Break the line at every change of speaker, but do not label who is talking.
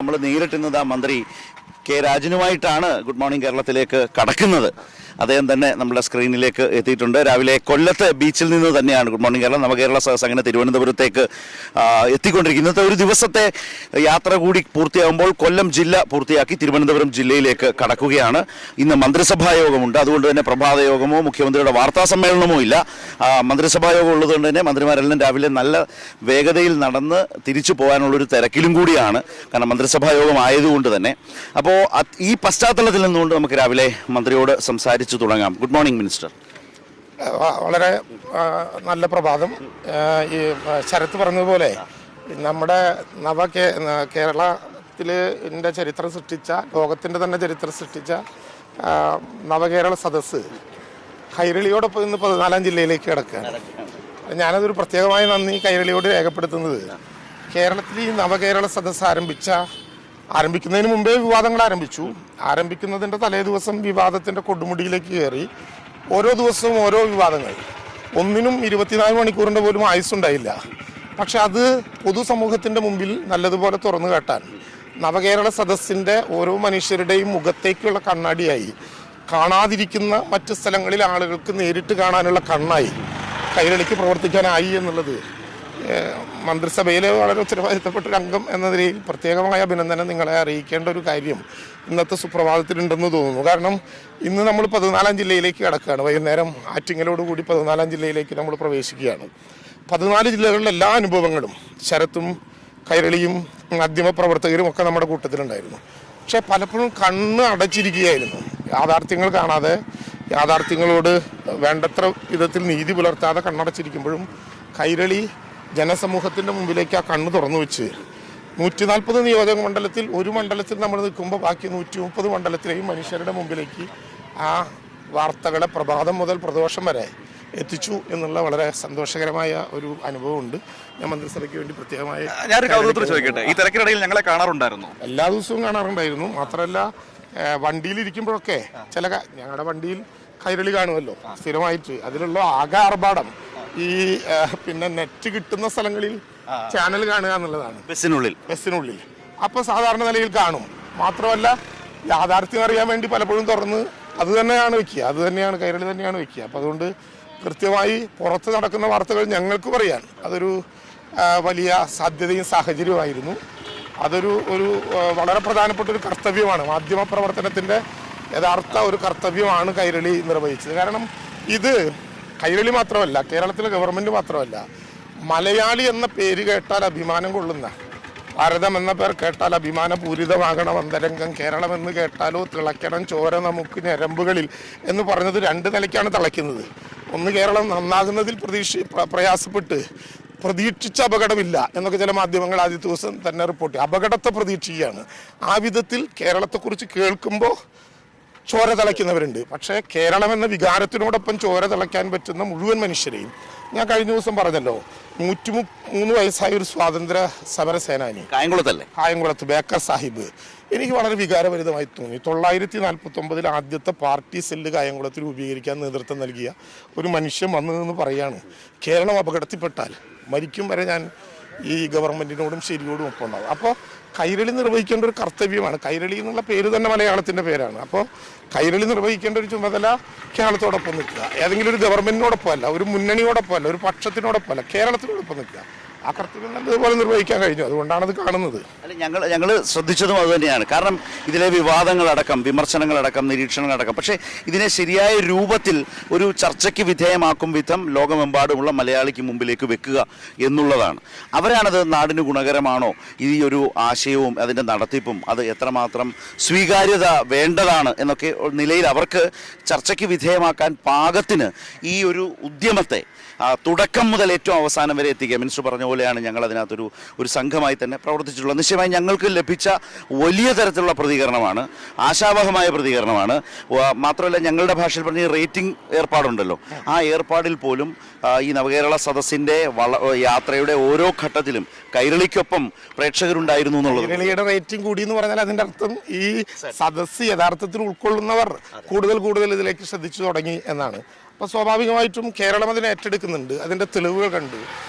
നമ്മൾ നേരിട്ടുന്നത് ആ മന്ത്രി കെ രാജനുമായിട്ടാണ് ഗുഡ് മോർണിംഗ് കേരളത്തിലേക്ക് കടക്കുന്നത്. അദ്ദേഹം തന്നെ നമ്മുടെ സ്ക്രീനിലേക്ക് എത്തിയിട്ടുണ്ട്. രാവിലെ കൊല്ലത്ത് ബീച്ചിൽ നിന്ന് തന്നെയാണ്. Good morning Keralam. നവകേരള സഹസ് അങ്ങനെ തിരുവനന്തപുരത്തേക്ക് എത്തിക്കൊണ്ടിരിക്കുന്നത് ഇന്നത്തെ ഒരു ദിവസത്തെ യാത്ര കൂടി പൂർത്തിയാകുമ്പോൾ കൊല്ലം ജില്ല പൂർത്തിയാക്കി തിരുവനന്തപുരം ജില്ലയിലേക്ക് കടക്കുകയാണ്. ഇന്ന് മന്ത്രിസഭാ യോഗമുണ്ട്. അതുകൊണ്ട് തന്നെ പ്രഭാത യോഗമോ മുഖ്യമന്ത്രിയുടെ വാർത്താ സമ്മേളനമോ ഇല്ല. മന്ത്രിസഭാ യോഗം ഉള്ളതുകൊണ്ട് തന്നെ മന്ത്രിമാരെല്ലാം രാവിലെ നല്ല വേഗതയിൽ നടന്ന് തിരിച്ചു പോകാനുള്ളൊരു തിരക്കിലും കൂടിയാണ്. കാരണം മന്ത്രിസഭാ യോഗം ആയതുകൊണ്ട് തന്നെ. അപ്പോൾ ഈ പശ്ചാത്തലത്തിൽ നിന്നുകൊണ്ട് നമുക്ക് രാവിലെ മന്ത്രിയോട് സംസാരിച്ചു തുടങ്ങാം. ഗുഡ് മോർണിംഗ് മിനിസ്റ്റർ
വളരെ നല്ല പ്രഭാതം. ഈ ശരത്ത് പറഞ്ഞതുപോലെ നമ്മുടെ നവ കേരളത്തിൽ ചരിത്രം സൃഷ്ടിച്ച ലോകത്തിന്റെ തന്നെ ചരിത്രം സൃഷ്ടിച്ച നവകേരള സദസ്സ് കൈരളിയോടൊപ്പം ഇന്ന് പതിനാലാം ജില്ലയിലേക്ക് കിടക്കുകയാണ്. ഞാനതൊരു പ്രത്യേകമായ നന്ദി കൈരളിയോട് രേഖപ്പെടുത്തുന്നത്. കേരളത്തിൽ ഈ നവകേരള സദസ്സ് ആരംഭിച്ച ആരംഭിക്കുന്നതിന് മുമ്പേ വിവാദങ്ങൾ ആരംഭിച്ചു. ആരംഭിക്കുന്നതിന്റെ തലേ ദിവസം വിവാദത്തിന്റെ കൊടുമുടിയിലേക്ക് കയറി ഓരോ ദിവസവും ഓരോ വിവാദങ്ങൾ. ഒന്നിനും ഇരുപത്തിനാല് മണിക്കൂറിന്റെ പോലും ആയുസ്സുണ്ടായില്ല പക്ഷെ അത് പൊതുസമൂഹത്തിന്റെ മുമ്പിൽ നല്ലതുപോലെ തുറന്നു കാട്ടാൻ നവകേരള സദസ്സിന്റെ ഓരോ മനുഷ്യരുടെയും മുഖത്തേക്കുള്ള കണ്ണാടിയായി. കാണാതിരിക്കുന്ന മറ്റ് സ്ഥലങ്ങളിൽ ആളുകൾക്ക് നേരിട്ട് കാണാനുള്ള കണ്ണായി. കൈരളിക്ക് പ്രവർത്തിക്കാനായി എന്നുള്ളത് മന്ത്രിസഭയിലെ വളരെ ഉത്തരവാദിത്തപ്പെട്ട ഒരു അംഗം എന്ന നിലയിൽ പ്രത്യേകമായ അഭിനന്ദനം നിങ്ങളെ അറിയിക്കേണ്ട ഒരു കാര്യം ഇന്നത്തെ സുപ്രഭാതത്തിലുണ്ടെന്ന് തോന്നുന്നു. കാരണം ഇന്ന് നമ്മൾ പതിനാലാം ജില്ലയിലേക്ക് കിടക്കുകയാണ്. വൈകുന്നേരം ആറ്റിങ്ങലോടുകൂടി പതിനാലാം ജില്ലയിലേക്ക് നമ്മൾ പ്രവേശിക്കുകയാണ്. പതിനാല് ജില്ലകളിലെ എല്ലാ അനുഭവങ്ങളും ശരത്തും കൈരളിയും മാധ്യമ പ്രവർത്തകരും ഒക്കെ നമ്മുടെ കൂട്ടത്തിലുണ്ടായിരുന്നു. പക്ഷേ പലപ്പോഴും കണ്ണ് അടച്ചിരിക്കുകയായിരുന്നു. യാഥാർത്ഥ്യങ്ങൾ കാണാതെ യാഥാർത്ഥ്യങ്ങളോട് വേണ്ടത്ര വിധത്തിൽ നീതി പുലർത്താതെ കണ്ണടച്ചിരിക്കുമ്പോഴും കൈരളി ജനസമൂഹത്തിന്റെ മുമ്പിലേക്ക് ആ കണ്ണ് തുറന്നു വെച്ച് നൂറ്റി നാൽപ്പത് നിയോജക മണ്ഡലത്തിൽ ഒരു മണ്ഡലത്തിൽ നമ്മൾ നിൽക്കുമ്പോൾ ബാക്കി നൂറ്റി മുപ്പത് മണ്ഡലത്തിലെയും മനുഷ്യരുടെ മുമ്പിലേക്ക് ആ വാർത്തകളെ പ്രഭാതം മുതൽ പ്രദോഷം വരെ എത്തിച്ചു എന്നുള്ള വളരെ സന്തോഷകരമായ ഒരു അനുഭവമുണ്ട്. ഞാൻ മന്ത്രിസഭയ്ക്ക് വേണ്ടി പ്രത്യേകമായി
ഞാനൊരു കൗതുകത്തിൽ ചോദിക്കട്ടെ? ഈ തിരക്കിനിടയിൽ ഞങ്ങളെ കാണാറുണ്ടായിരുന്നു.
എല്ലാ ദിവസവും കാണാറുണ്ടായിരുന്നു. മാത്രമല്ല വണ്ടിയിലിരിക്കുമ്പോഴൊക്കെ ചില ഞങ്ങളുടെ വണ്ടിയിൽ കൈരളി കാണുമല്ലോ സ്ഥിരമായിട്ട്. അതിലുള്ള ആകെ ആർഭാടം ഈ പിന്നെ നെറ്റ് കിട്ടുന്ന സ്ഥലങ്ങളിൽ ചാനൽ കാണുക എന്നുള്ളതാണ്.
ബസ്സിനുള്ളിൽ.
ബസ്സിനുള്ളിൽ. അപ്പോൾ സാധാരണ നിലയിൽ കാണും. മാത്രമല്ല യാഥാർത്ഥ്യം അറിയാൻ വേണ്ടി പലപ്പോഴും തുറന്ന് അത് തന്നെയാണ് വെക്കുക. അത് തന്നെയാണ് കൈരളി തന്നെയാണ് വെക്കുക. അപ്പോൾ അതുകൊണ്ട് കൃത്യമായി പുറത്ത് നടക്കുന്ന വാർത്തകൾ ഞങ്ങൾക്ക് പറയാൻ അതൊരു വലിയ സാധ്യതയും സാഹചര്യമായിരുന്നു അതൊരു ഒരു വളരെ പ്രധാനപ്പെട്ട ഒരു കർത്തവ്യമാണ്. മാധ്യമ പ്രവർത്തനത്തിന്റെ യഥാർത്ഥ ഒരു കർത്തവ്യമാണ് കൈരളി നിർവഹിച്ചത്. കാരണം ഇത് കൈരളി മാത്രമല്ല കേരളത്തിലെ ഗവൺമെന്റ് മാത്രമല്ല മലയാളി എന്ന പേര് കേട്ടാൽ അഭിമാനം കൊള്ളുന്ന ഭാരതം എന്ന പേർ കേട്ടാൽ അഭിമാനപൂരിതമാകണം അന്തരംഗം കേരളം എന്ന് കേട്ടാലോ തിളയ്ക്കണം ചോര നമുക്ക് ഞരമ്പുകളിൽ എന്ന് പറഞ്ഞത് രണ്ട് നിലയ്ക്കാണ് തിളയ്ക്കുന്നത് ഒന്ന് കേരളം നന്നാകുന്നതിൽ പ്രതീക്ഷ പ്ര- പ്രയാസപ്പെട്ട് പ്രതീക്ഷിച്ച അപകടമില്ല എന്നൊക്കെ ചില മാധ്യമങ്ങൾ ആദ്യ ദിവസം തന്നെ റിപ്പോർട്ട്. അപകടത്തെ പ്രതീക്ഷിക്കുകയാണ് ആ വിധത്തിൽ കേരളത്തെക്കുറിച്ച് കേൾക്കുമ്പോൾ ചോര തിളയ്ക്കുന്നവരുണ്ട്. പക്ഷേ കേരളം എന്ന വികാരത്തിനോടൊപ്പം ചോര തിളയ്ക്കാൻ പറ്റുന്ന മുഴുവൻ മനുഷ്യരെയും ഞാൻ കഴിഞ്ഞ ദിവസം പറഞ്ഞല്ലോ നൂറ്റി മൂന്ന് വയസ്സായ ഒരു സ്വാതന്ത്ര്യ സമര സേനാനി
കായംകുളത്തല്ലേ?
കായംകുളത്ത് ബേക്കർ സാഹിബ്. എനിക്ക് വളരെ വികാരഭരിതമായി തോന്നി. തൊള്ളായിരത്തി നാൽപ്പത്തി ഒമ്പതിൽ ആദ്യത്തെ പാർട്ടി സെല്ല് കായംകുളത്ത് രൂപീകരിക്കാൻ നേതൃത്വം നൽകിയ ഒരു മനുഷ്യൻ വന്നു നിന്ന് പറയാണ്. കേരളം അപകടത്തിൽപ്പെട്ടാൽ മരിക്കും വരെ ഞാൻ ഈ ഗവൺമെന്റിനോടും ശരിയോടും ഒപ്പം അപ്പോൾ കൈരളി നിർവഹിക്കേണ്ട ഒരു കർത്തവ്യമാണ്. കൈരളി എന്നുള്ള പേര് തന്നെ മലയാളത്തിന്റെ പേരാണ്. അപ്പോൾ കൈരളി നിർവഹിക്കേണ്ട ഒരു ചുമതല കേരളത്തോടൊപ്പം നിൽക്കുക. ഏതെങ്കിലും ഒരു ഗവൺമെന്റിനോടൊപ്പം അല്ല ഒരു മുന്നണിയോടൊപ്പം അല്ല ഒരു പക്ഷത്തിനോടൊപ്പം അല്ല കേരളത്തിനോടൊപ്പം നിൽക്കുക. ആ കർത്തവ്യം നല്ലതുപോലെ നിർവഹിക്കാൻ കഴിഞ്ഞു. അതുകൊണ്ടാണ് അത് കാണുന്നത്.
അല്ല ഞങ്ങൾ ഞങ്ങൾ ശ്രദ്ധിച്ചതും അത് തന്നെയാണ്. കാരണം ഇതിലെ വിവാദങ്ങളടക്കം വിമർശനങ്ങളടക്കം നിരീക്ഷണങ്ങളടക്കം. പക്ഷേ ഇതിനെ ശരിയായ രൂപത്തിൽ ഒരു ചർച്ചയ്ക്ക് വിധേയമാക്കും വിധം ലോകമെമ്പാടുമുള്ള മലയാളിക്ക് മുമ്പിലേക്ക് വെക്കുക എന്നുള്ളതാണ്. അവരാണത് നാടിന് ഗുണകരമാണോ? ഈ ഒരു ആശയവും അതിന്റെ നടത്തിപ്പും അത് എത്രമാത്രം സ്വീകാര്യത വേണ്ടതാണ് എന്നൊക്കെ നിലയിൽ അവർക്ക് ചർച്ചയ്ക്ക് വിധേയമാക്കാൻ പാകത്തിന് ഈ ഒരു ഉദ്യമത്തെ തുടക്കം മുതൽ ഏറ്റവും അവസാനം വരെ എത്തിക്കുക. മിനിസ്റ്റർ പറഞ്ഞ പോലെയാണ് ഞങ്ങൾ അതിനകത്തൊരു ഒരു സംഘമായി തന്നെ പ്രവർത്തിച്ചിട്ടുള്ളത്. നിശ്ചയമായി ഞങ്ങൾക്ക് ലഭിച്ച വലിയ തരത്തിലുള്ള പ്രതികരണമാണ് ആശാവഹമായ പ്രതികരണമാണ്. മാത്രമല്ല ഞങ്ങളുടെ ഭാഷയിൽ പറഞ്ഞ റേറ്റിംഗ് ഏർപ്പാടുണ്ടല്ലോ. ആ ഏർപ്പാടിൽ പോലും ഈ നവകേരള സദസ്സിന്റെ യാത്രയുടെ ഓരോ ഘട്ടത്തിലും കൈരളിക്കൊപ്പം പ്രേക്ഷകരുണ്ടായിരുന്നു എന്നുള്ളത്.
കൈരളിയുടെ റേറ്റിംഗ് കൂടി എന്ന് പറഞ്ഞാൽ അതിന്റെ അർത്ഥം ഈ സദസ്സ് യഥാർത്ഥത്തിൽ ഉൾക്കൊള്ളുന്നവർ കൂടുതൽ കൂടുതൽ ഇതിലേക്ക് ശ്രദ്ധിച്ചു തുടങ്ങി എന്നാണ്. അപ്പോൾ സ്വാഭാവികമായിട്ടും കേരളം അതിനെ ഏറ്റെടുക്കുന്നുണ്ട്. അതിന്റെ തെളിവുകൾ കണ്ടു.